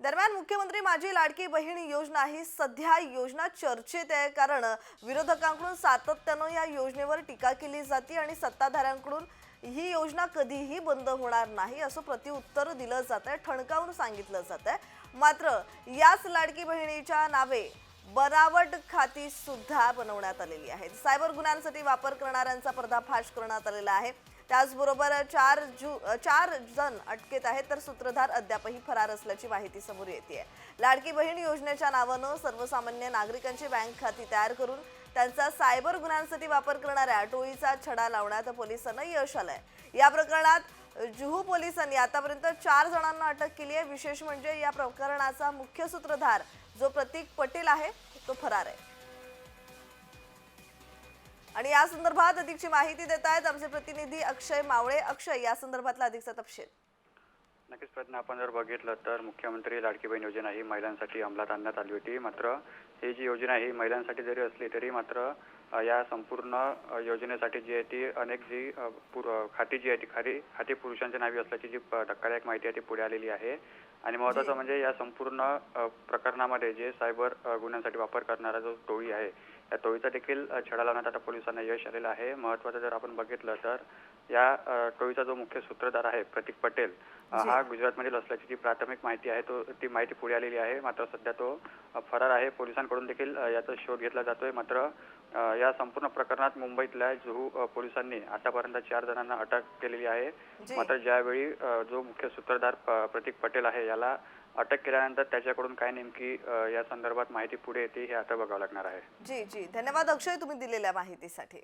दरम्यान मुख्यमंत्री माझी लाडकी बहीण योजना ही सध्या योजना चर्चेत आहे. कारण विरोधकांकडून सातत्यानं या योजनेवर टीका केली जाते आणि सत्ताधाऱ्यांकडून ही योजना कधीही बंद होणार नाही असं प्रतिउत्तर दिलं जात आहे ठणकावून सांगितलं जात आहे. मात्र याच लाडकी बहिणीच्या नावे बनावट खाती सुद्धा बनवण्यात आलेली आहेत. सायबर गुन्ह्यांसाठी वापर करणाऱ्यांचा पर्दाफाश करण्यात आलेला आहे. त्याचबरोबर चार जू चार जण अटकेत आहेत तर सूत्रधार अद्यापही फरार असल्याची माहिती समोर येते लाडकी बहीण योजनेच्या नावानं सर्वसामान्य नागरिकांची बँक खाती तयार करून त्यांचा सायबर गुन्ह्यांसाठी वापर करणाऱ्या टोळीचा छडा लावण्यात पोलिसांना यश आलंय. या प्रकरणात जुहू पोलिसांनी आतापर्यंत चार जणांना अटक केली आहे. विशेष म्हणजे या प्रकरणाचा मुख्य सूत्रधार जो प्रतीक पटेल आहे तो फरार आहे. आणि या संदर्भात अधिकची माहिती देत आहेत आमचे प्रतिनिधी अक्षय मावळे. अक्षय या संदर्भातला अधिकचा तपशील. नक्कीच प्रयत्न आपण जर बघितलं तर मुख्यमंत्री लाडकी बहीण योजना ही महिलांसाठी अंमलात आणण्यात आली होती. मात्र ही जी योजना आहे ही महिलांसाठी जरी असली तरी मात्र या संपूर्ण योजनेसाठी जी आहे ती अनेक जी पुर- खाती जी आहे ती खाली खाती पुरुषांच्या नावी असल्याची जी धक्कादायक माहिती आहे ती पुढे आलेली आहे. आणि महत्त्वाचं म्हणजे या संपूर्ण प्रकरणामध्ये जे सायबर गुन्ह्यांसाठी वापर करणारा जो टोळी आहे या टोळीचा देखील छडा लावण्यात आता पोलिसांना यश आलेलं आहे. महत्त्वाचं जर आपण बघितलं तर या टोळीचा जो मुख्य सूत्रधार आहे प्रतीक पटेल. हा गुजरातमधील असल्याची जी प्राथमिक माहिती आहे तो ती माहिती पुढे आलेली आहे. मात्र सध्या तो फरार आहे. पोलिसांकडून देखील याचा शोध घेतला जातोय. मात्र या संपूर्ण प्रकरणात मुंबईतल्या जुहू पोलिसांनी आतापर्यंत चार जणांना अटक केलेली आहे. मात्र ज्यावेळी जो मुख्य सूत्रधार प्रतीक पटेल आहे याला अटक केल्यानंतर त्याच्याकडून काय नेमकी या संदर्भात माहिती पुढे येते हे आता बघावं लागणार आहे. जी जी. धन्यवाद अक्षय तुम्ही दिलेल्या माहितीसाठी.